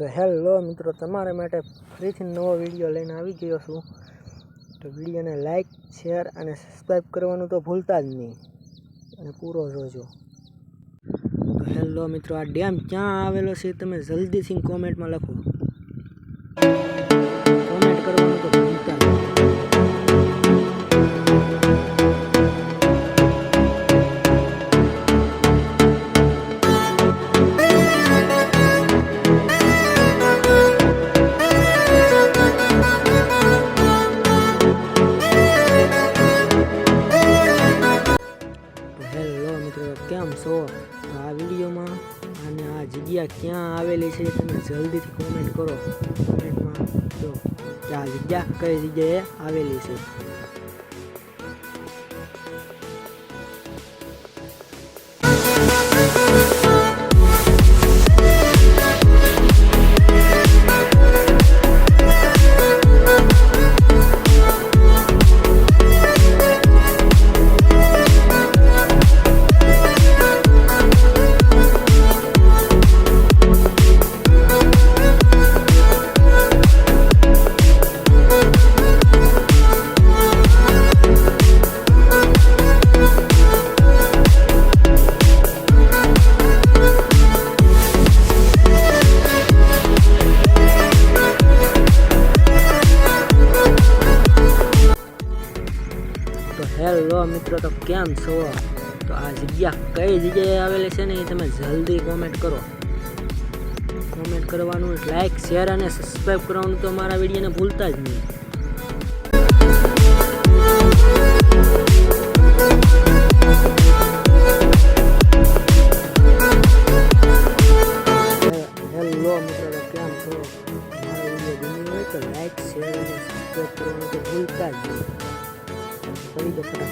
તો હેલો મિત્રો, તમારા માટે ફરીથી નવો વીડિયો લઈને આવી ગયો છું. તો વિડીયોને લાઈક શેર અને સબસ્ક્રાઈબ કરવાનું તો ભૂલતા જ નહીં. અને પૂરો જોજો. તો હેલો મિત્રો, આ ડેમ ક્યાં આવેલો છે તમે જલ્દીથી કોમેન્ટમાં લખો. કોમેન્ટ કરવાનું તો હેલો મિત્રો, કેમ છો? તો આ વિડીયોમાં અને આ જગ્યા ક્યાં આવેલી છે તમે જલ્દીથી કોમેન્ટ કરો. કોમેન્ટમાં જો કે આ જગ્યા કઈ જગ્યાએ આવેલી છે. તો હેલો મિત્રો, તો કેમ છો? તો આ જગ્યા કઈ જગ્યાએ આવેલી છે ને એ તમે જલ્દી કોમેન્ટ કરો. કોમેન્ટ કરવાનું લાઈક શેર અને સબસ્ક્રાઈબ કરવાનું તો મારા વિડીયોને ભૂલતા જ નહીં. હેલો મિત્રો કેમ છો? મારો શેર ભૂલતા જ históricos tras